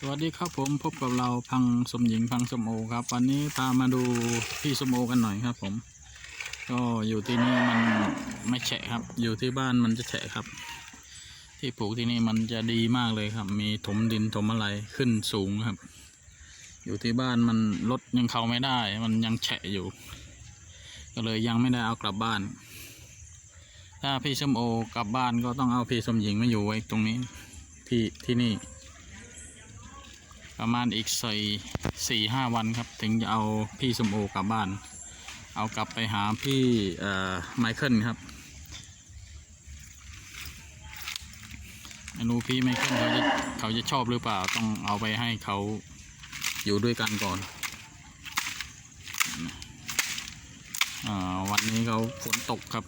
สวัสดีครับผมพบกับเราพังสมหญิงพังสมโอครับ วันนี้พามาดูพี่สมโอกันหน่อยครับ ผม ก็อยู่ที่นี่มันไม่แฉะครับ อยู่ที่บ้านมันจะแฉะครับ ที่ปลูกที่นี่มันจะดีมากเลยครับ มีถมดินถมอะไรขึ้นสูงครับ อยู่ที่บ้านมันรถยังเข้าไม่ได้ มันยังแฉะอยู่ ก็เลยยังไม่ได้เอากลับบ้าน ถ้าพี่สมโอกลับบ้านก็ต้องเอาพี่สมหญิงมาอยู่ไว้ตรงนี้ที่ที่นี่ ประมาณอีกสี่สี่ห้าวันครับ ถึงจะเอาพี่สมโอกลับบ้าน เอากลับไปหาพี่ไมเคิลครับไม่รู้พี่ไมเคิลเขาจะเขาจะชอบหรือเปล่าต้องเอาไปให้เขาอยู่ด้วยกันก่อนอวันนี้เขาฝนตกครับ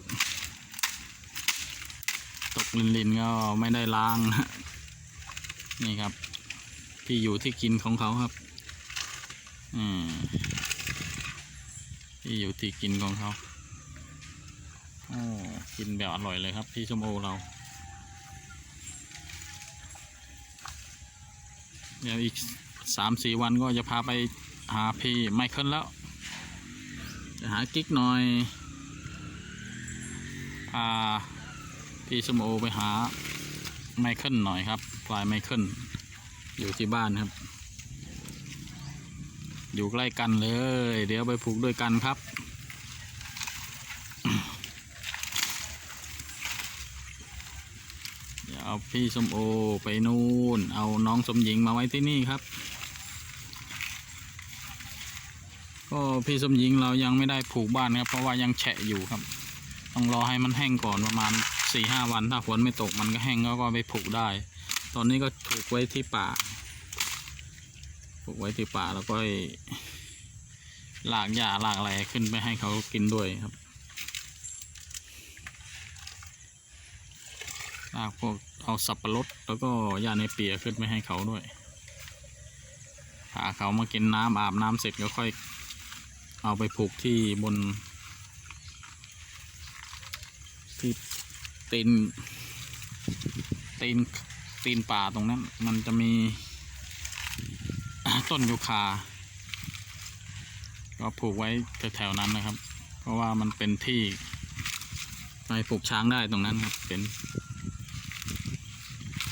ตกลินๆก็ไม่ได้ล้าง นี่ครับ ที่อยู่ที่กินของเขาครับอืมที่อยู่ที่กินของเขาโอ้กินแบบอร่อยเลยครับพี่ชมโอเราเดี๋ยวอีกสามสี่วันก็จะพาไปหาพี่ไมเคิลแล้ว จะหากิ๊กหน่อย พาพี่ชมโอไปหาไมเคิลหน่อยครับพลายไมเคิล อยู่ที่บ้านครับ อยู่ใกล้กันเลย เดี๋ยวไปผูกด้วยกันครับ เดี๋ยวเอาพี่สมโอไปนู่น เอาน้องสมหญิงมาไว้ที่นี่ครับ ก็พี่สมหญิงเรายังไม่ได้ผูกบ้านครับ เพราะว่ายังแฉะอยู่ครับ ต้องรอให้มันแห้งก่อนประมาณสี่ห้าวัน ถ้าฝนไม่ตกมันก็แห้งแล้วก็ไปผูกได้ ตอนนี้ก็ผูกไว้ที่ป่าผูกไว้ที่ป่าแล้วก็หลากหญ้าหลากอะไรขึ้นไปให้เขากินด้วยครับลากพวกเอาสับปะรดแล้วก็หญ้าในเปียขึ้นไปให้เขาด้วยพาเขามากินน้ำอาบน้ำเสร็จก็ค่อย เอาไปผูกที่บน ที่ตีนตีน ตีนป่าตรงนั้น มันจะมีต้นยูคา ก็ผูกไว้แถวๆนั้นนะครับ เพราะว่ามันเป็นที่ไปผูกช้างได้ตรงนั้นครับเป็น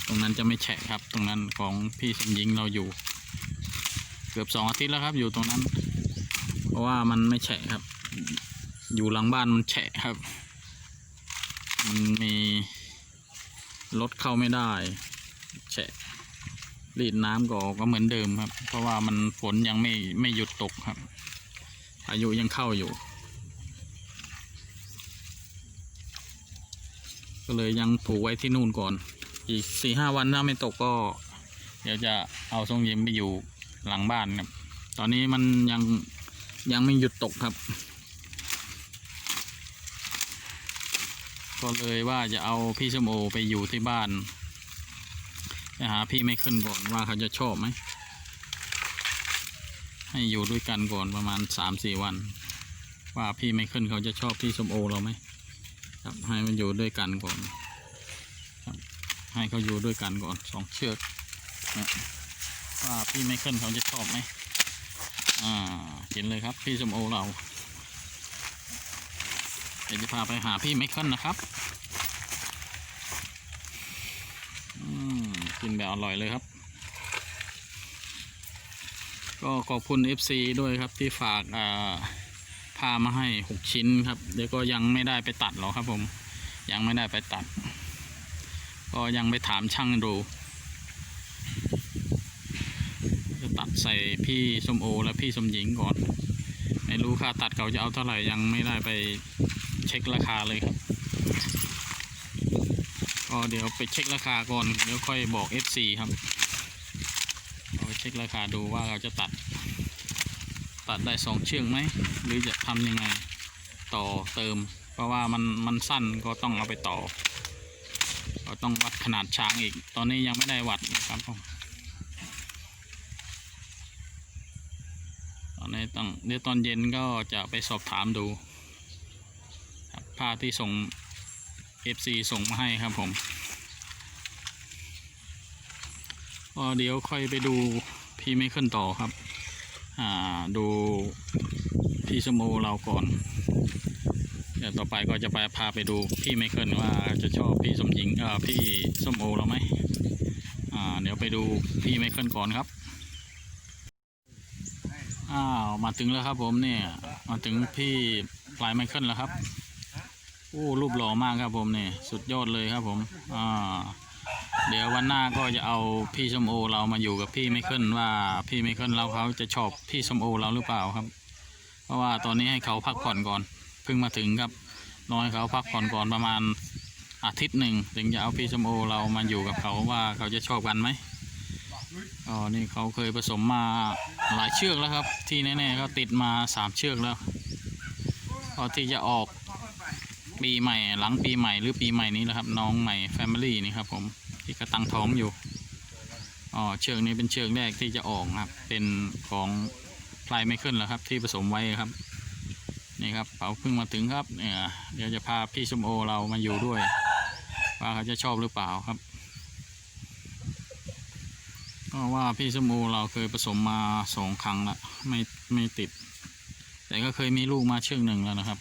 ตรงนั้นจะไม่แฉะครับ ตรงนั้นของพี่สมยิงเราอยู่ เกือบสองอาทิตย์แล้วครับ อยู่ตรงนั้น เพราะว่ามันไม่แฉะครับ อยู่หลังบ้านมันแฉะครับ มันมีรถเข้าไม่ได้ รีดน้ำก็ออกก็เหมือนเดิมครับ เพราะว่ามันฝนยังไม่ไม่หยุดตกครับพายุยังเข้าอยู่ ก็เลยยังผูกไว้ที่นู่นก่อน อีกสี่ห้าวันถ้าไม่ตกก็ เดี๋ยวจะเอาทรงเยิมไปอยู่หลังบ้านครับ ตอนนี้มันยังยังไม่หยุดตกครับ ก็เลยว่าจะเอาพี่สมโอไปอยู่ที่บ้าน ไปหาพี่ไม่ขึ้นก่อนว่าเขาจะชอบไหม ให้อยู่ด้วยกันก่อนประมาณสามสี่วัน ว่าพี่ไม่ขึ้นเขาจะชอบพี่สมโอเราไหมครับให้มันอยู่ด้วยกันก่อนครับให้เขาอยู่ด้วยกันก่อนสองเชือกว่าพี่ไม่ขึ้นเขาจะชอบไหมอ่าเห็นเลยครับพี่สมโอเราเดี๋ยวจะพาไปหาพี่ไม่ขึ้นนะครับ อืม กินแบบอร่อยเลยครับ ก็ขอบคุณ FC ด้วยครับที่ฝากอ่าพามาให้ 6 ชิ้นครับเดี๋ยวก็ยังไม่ได้ไปตัดหรอกครับ ผม ยังไม่ได้ไปตัด ก็ยังไปถามช่างดูจะตัดใส่พี่สมโอ และพี่สมหญิงก่อน ไม่รู้ค่าตัดเขาจะเอาเท่าไหร่ยังไม่ได้ไปเช็คราคาเลยครับ ก็เดี๋ยวไปเช็คราคาก่อน เดี๋ยวค่อยบอก FC ครับเอาไปเช็คราคาดูว่าเราจะตัด ตัดได้สองเชือกไหม หรือจะทำยังไงต่อเติม เพราะว่ามันมันสั้นก็ต้องเอาไปต่อ ก็ต้องวัดขนาดช้างอีก ตอนนี้ยังไม่ได้วัดนะครับผมตอนนี้ต้องเดี๋ยวตอนเย็นก็จะไปสอบถามดู ผ้าที่ส่ง FC ส่งมาให้ครับผมก็เดี๋ยวค่อยไปดูพี่ไม่ขึ้นต่อครับ อ่าดูพี่สมโอเราก่อนเดี๋ยวต่อไปก็จะไปพาไปดูพี่ไม่ขึ้นว่าจะชอบพี่สมหญิงเอ่อพี่สมโอเราไหมอ่าเดี๋ยวไปดูพี่ไม่ขึ้นก่อนครับอ้าวมาถึงแล้วครับผมเนี่ยมาถึงพี่ปลายไมเคิลแล้วครับ โอ้รูปหล่อมากครับผมเนี่ยสุดยอดเลยครับผมอ่าเดี๋ยววันหน้าก็จะเอาพี่ส้มโอเรามาอยู่กับพี่ไม่เคิลว่าพี่ไม่เคิลเราเขาจะชอบพี่ส้มโอเราหรือเปล่าครับ เพราะว่าตอนนี้ให้เขาพักผ่อนก่อนเพิ่งมาถึงครับรอให้เขาพักผ่อนก่อนประมาณอาทิตย์หนึ่งถึงจะเอาพี่ส้มโอเรามาอยู่กับเขาว่าเขาจะชอบกันไหมอ๋อนี่เขาเคยผสมมาหลายเชือกแล้วครับ ที่แน่ๆก็ติดมาสามเชือกแล้วก็ที่จะออก ปีใหม่หลังปีใหม่หรือปีใหม่นี้แหละครับ น้องใหม่แฟมิลี่นี่ครับผมที่กระตังท้องอยู่อ๋อเชือกนี้เป็นเชือกแรกที่จะออกครับ เป็นของพลายไม่ขึ้นแล้วครับ ที่ผสมไว้ครับ นี่ครับเขาเพิ่งมาถึงครับเนี่ยเดี๋ยวจะพาพี่สมโอเรามาอยู่ด้วย ว่าเขาจะชอบหรือเปล่าครับก็ว่าพี่สมโอเราเคยผสมมาสองครั้งละไม่ไม่ติด แต่ก็เคยมีลูกมาเชือกหนึ่งแล้วนะครับ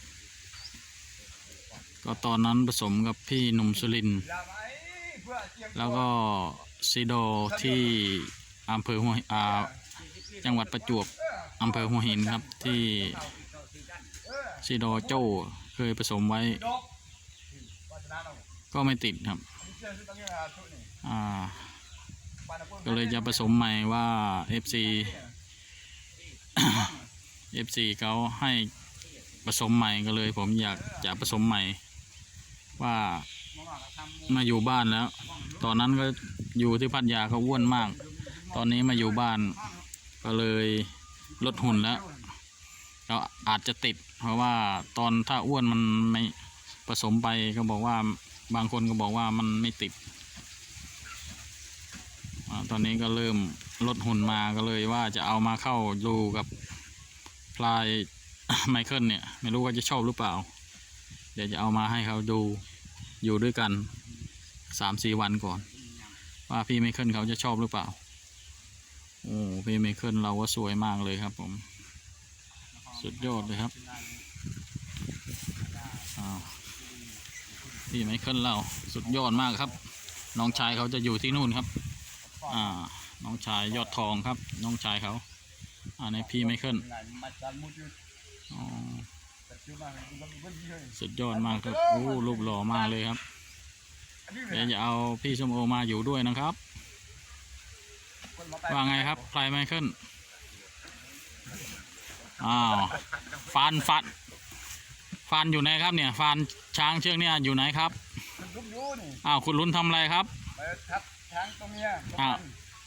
ก็ตอนนั้นผสมกับพี่หนุ่มสุริน แล้วก็ซีโดที่อำเภอหัวอ่าจังหวัดประจวบอำเภอหัวหินครับที่ซีโดโจ้เคยผสมไว้ ก็ไม่ติดครับอ่าก็เลยจะผสมใหม่ว่า FC FC เขาให้ผสมใหม่ก็เลยผมอยากจะผสมใหม่ ว่ามาอยู่บ้านแล้ว ตอนนั้นก็อยู่ที่พัทยาเขาอ้วนมาก ตอนนี้มาอยู่บ้าน ก็เลยลดหุ่นแล้วก็อาจจะติด เพราะว่าตอนถ้าอ้วนมันไม่ผสมไปก็บอกว่าบางคนก็บอกว่ามันไม่ติดตอนนี้ก็เริ่มลดหุ่นมาก็เลยว่าจะเอามาเข้าดูกับพลายไมเคิลเนี่ย ไม่รู้ว่าจะชอบหรือเปล่า ดี๋ยวจะเอามาให้เขาดูอยู่ด้วยกันสามสี่วันก่อน ว่าพี่ไมเคิลเขาจะชอบหรือเปล่า โอ้พี่ไมเคิลเราก็สวยมากเลยครับผม สุดยอดเลยครับพี่ไมเคิลเราสุดยอดมากครับ น้องชายเขาจะอยู่ที่นู่นครับ อ่า น้องชายยอดทองครับ น้องชายเขาอ่าในพี่ไมเคิลอ๋อ สุดยอดมากครับโอ้รูปหล่อมากเลยครับเดี๋ยวจะเอาพี่ชมโอมาอยู่ด้วยนะครับ ว่าไงครับพลายไมเคิลอ้าวฟานฟัดฟานอยู่ไหนครับเนี่ยฟานช้างเชือกเนี่ยอยู่ไหนครับลุกยูนี่อ้าวคุณลุ้นทำอะไรครับไปทับช้างตัวเมียอ้าว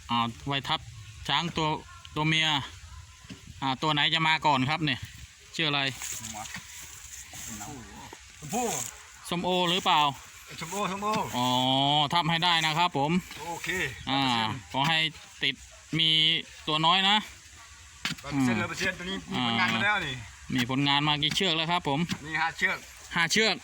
อ่าไว้ทับช้างตัวตัวเมียอ่าตัวไหนจะมาก่อนครับเนี่ยชื่ออะไร ชมพู่สมโอหรือเปล่า ชมโอชมโออ๋อทำให้ได้นะครับผม โอเคอ่า ขอให้ติดมีตัวน้อยนะเปอร์เซ็นต์เปอร์เซ็นต์ตัวนี้มีผลงานมาแล้วนี่ มีผลงานมากี่เชือกแล้วครับผม มีห้าเชือกห้าเชือก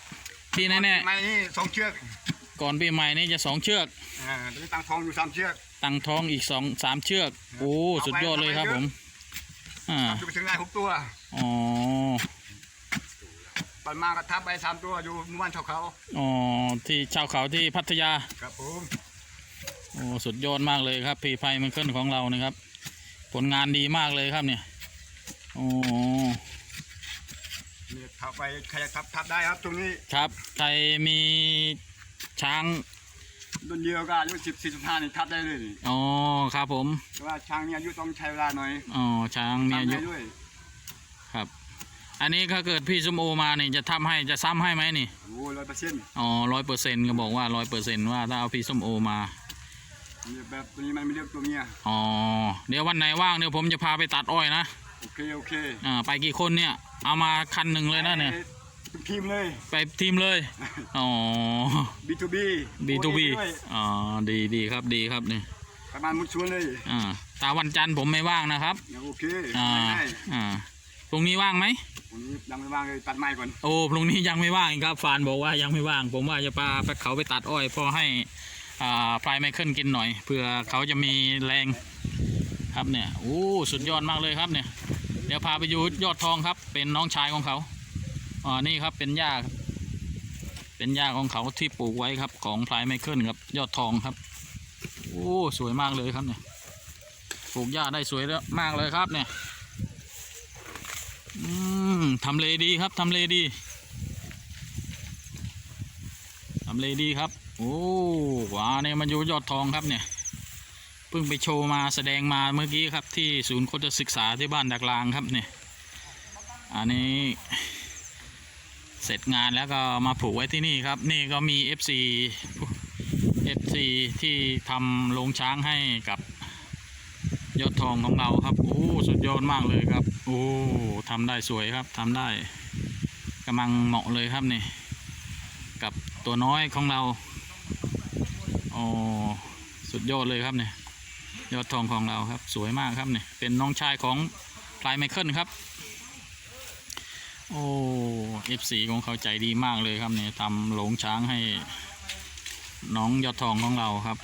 ที่แน่ไม่นี่สองเชือกๆก่อนปีใหม่นี่จะสองเชือก อ่าตัวนี้ตั้งทองอยู่สามเชือก ตั้งท้องอีกสองสามเชือก โอ้ สุดยอดเลยครับผม อ่าอยู่ไปถึงได้หกตัว อ๋อ ปันมาก็ทับไปสามตัวอยู่หมู่บ้านชาวเขาอ๋อที่ชาวเขาที่พัทยา ครับผมโอ้สุดยอดมากเลยครับพีไฟมันขึ้นของเรานะครับ ผลงานดีมากเลยครับเนี่ยโอ้นี่ทับไปใครจะทับทับได้ครับตรงนี้ครับใครมีช้างรุ่นเดียวก็อายุสิบสี่สิบห้านี่ทับได้เลยนี่อ๋อครับผมแต่ว่าช้างนี่อายุต้องใช้เวลาหน่อยอ๋อช้างมีทำอายุให้ด้วยครับ อันนี้ถ้าเกิดพี่สมโอมาเนี่ยจะทำให้จะซ้ำให้ไหมนี่โอ้ร้อยเปอร์เซ็นต์อ๋อร้อยเปอร์เซ็นต์ก็บอกว่าร้อยเปอร์เซ็นต์ว่าถ้าเอาพี่ส้มโอมาแบบตัวนี้มันไม่เลือกตัวเมียอ๋อเดี๋ยววันไหนว่างเดี๋ยวผมจะพาไปตัดอ้อยนะโอเคโอเคอ่าไปกี่คนเนี่ย เอามาคันหนึ่งเลยนะเนี่ยทุกทีมเลย ไปทีมเลย อ๋อ B2B B2B ด้วยอ๋อ ดีดีครับ ดีครับนี่ประมาณมุดชวนเลย อ่า ตาวันจันทร์ผมไม่ว่างนะครับ โอเค อ่าง่ายอ่าพรุ่งนี้ว่างไหมๆ วันนี้ยังไม่ว่างเลยตัดไม้ก่อนโอ้พรุ่งนี้ยังไม่ว่างอีกครับฟานบอกว่ายังไม่ว่าง ผมว่าจะพาไปเขาไปตัดอ้อยพอให้อ่าพลายไมเคิลกินหน่อยเพื่อเขาจะมีแรงครับเนี่ยโอ้สุดยอดมากเลยครับเนี่ย เดี๋ยวพาไปดูยอดทองครับ เป็นน้องชายของเขาอ่านี่ครับเป็นหญ้าเป็นหญ้าของเขาที่ปลูกไว้ครับของพลายไมเคิลครับยอดทองครับโอ้สวยมากเลยครับเนี่ยปลูกหญ้าได้สวยแล้วมากเลยครับเนี่ย อืม ทำเลดีครับทำเลดีทำเลดีครับ โอ้วาเนี่ยมันอยู่ยอดทองครับเนี่ยเพิ่งไปโชว์มาแสดงมาเมื่อกี้ครับที่ศูนย์โคตรศึกษาที่บ้านดักลางครับเนี่ยอันนี้เสร็จงานแล้วก็มาผูกไว้ที่นี่ครับ นี่ก็มี FC FC ที่ทำโรงช้างให้กับ ยอดทองของเราครับ โอ้สุดยอดมากเลยครับ โอ้ทำได้สวยครับทำได้กำลังเหมาะเลยครับนี่ กับตัวน้อยของเราโอ้สุดยอดเลยครับเนี่ยยอดทองของเราครับ สวยมากครับเนี่ยเป็นน้องชายของพลายไมเคิลครับโอ้เอฟซีของเขาใจดีมากเลยครับเนี่ยทำหลงช้างให้น้องยอดทองของเราครับ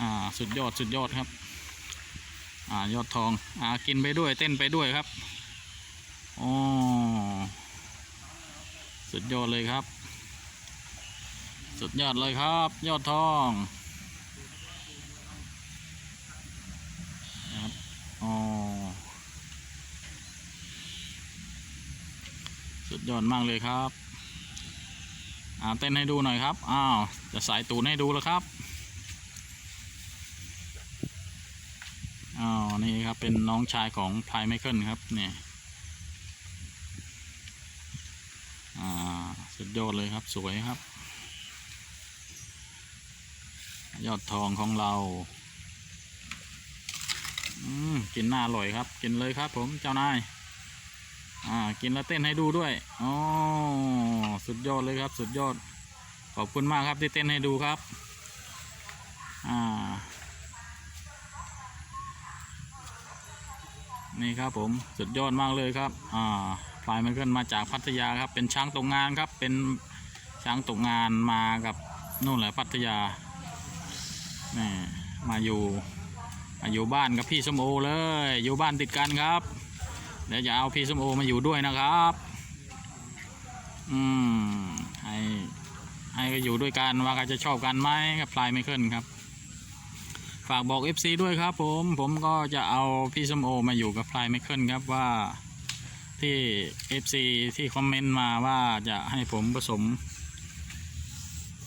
อ่า สุดยอดสุดยอดครับ อ่ายอดทองอ่ากินไปด้วยเต้นไปด้วยครับโอ้สุดยอดเลยครับ สุดยอดเลยครับ ยอดทองนะครับอ๋อสุดยอดมากเลยครับอ่าเต้นให้ดูหน่อยครับอ้าวจะสายตูนให้ดูแล้วครับ อ้าว นี่ครับเป็นน้องชายของพายไมเคิลครับเนี่ยอ่าสุดยอดเลยครับสวยครับ ยอดทองของเราอืมกินน่าอร่อยครับ กินเลยครับผมเจ้านายอ่ากินแล้วเต้นให้ดูด้วยอ๋อสุดยอดเลยครับ สุดยอดขอบคุณมากครับที่เต้นให้ดูครับ อ่า นี่ครับผมสุดยอดมากเลยครับอ่าพลายมันเกินมาจากพัทยาครับ เป็นช้างตกงานครับเป็นช้างตกงานมากับนู่นแหละพัทยานี่มาอยู่มาอยู่บ้านกับพี่สมโอเลย อยู่บ้านติดกันครับเดี๋ยวจะเอาพี่สมโอมาอยู่ด้วยนะครับอืมให้ให้ก็อยู่ด้วยกันว่าเขาจะชอบกันไหมกับพลายไม่ขึ้นครับ ฝากบอก FC ด้วยครับผมผมก็จะเอาพี่สมโอมาอยู่กับพลายไม่ขึ้นครับว่าที่ FC ที่คอมเมนต์มาว่าจะให้ผมผสม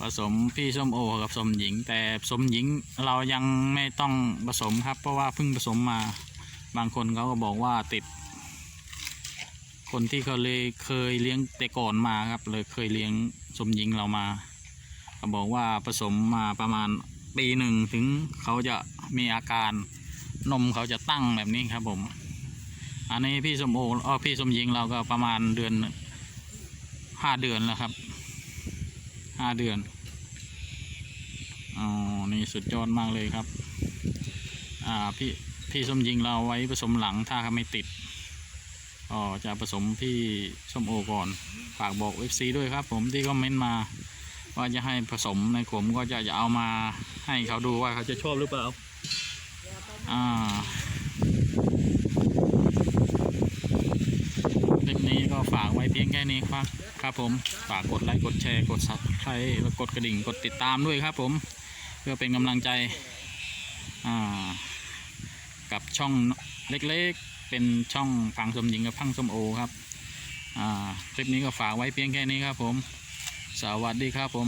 ผสมพี่ส้มโอ กับสมหญิง แต่สมหญิงเรายังไม่ต้องผสมครับ เพราะว่าเพิ่งผสมมาบางคนเขาก็บอกว่าติด คนที่เขาเลยเคยเลี้ยงแต่ก่อนมาครับ เลยเคยเลี้ยงสมหญิงเรามาเขาบอกว่าผสมมาประมาณ ปีหนึ่งถึงเขาจะมีอาการนมเขาจะตั้งแบบนี้ครับผม อันนี้พี่สมโอเออพี่สมหญิงเราก็ประมาณเดือนห้าเดือนแล้วครับห้าเดือนอ๋อนี่สุดยอดมากเลยครับ อ่าพี่พี่ส้มยิงเราไว้ผสมหลังถ้าเขาไม่ติดอ๋อจะผสมพี่ส้มโอก่อน ฝากบอก FC ด้วยครับผมที่คอมเมนต์มา ว่าจะให้ผสมในผมก็จะจะเอามา ให้เขาดูว่าเขาจะชอบหรือเปล่า อ่าคลิปนี้ก็ฝากไว้เพียงแค่นี้ครับ ครับผม ฝากกดไลค์กดแชร์กดซับสไครต์แล้วกดกระดิ่งกดติดตามด้วยครับผม เพื่อเป็นกำลังใจ อ่า กับช่องเล็กๆ เป็นช่องพังสมหญิงกับพังสมโอครับ อ่า คลิปนี้ก็ฝากไว้เพียงแค่นี้ครับผม สวัสดีครับผม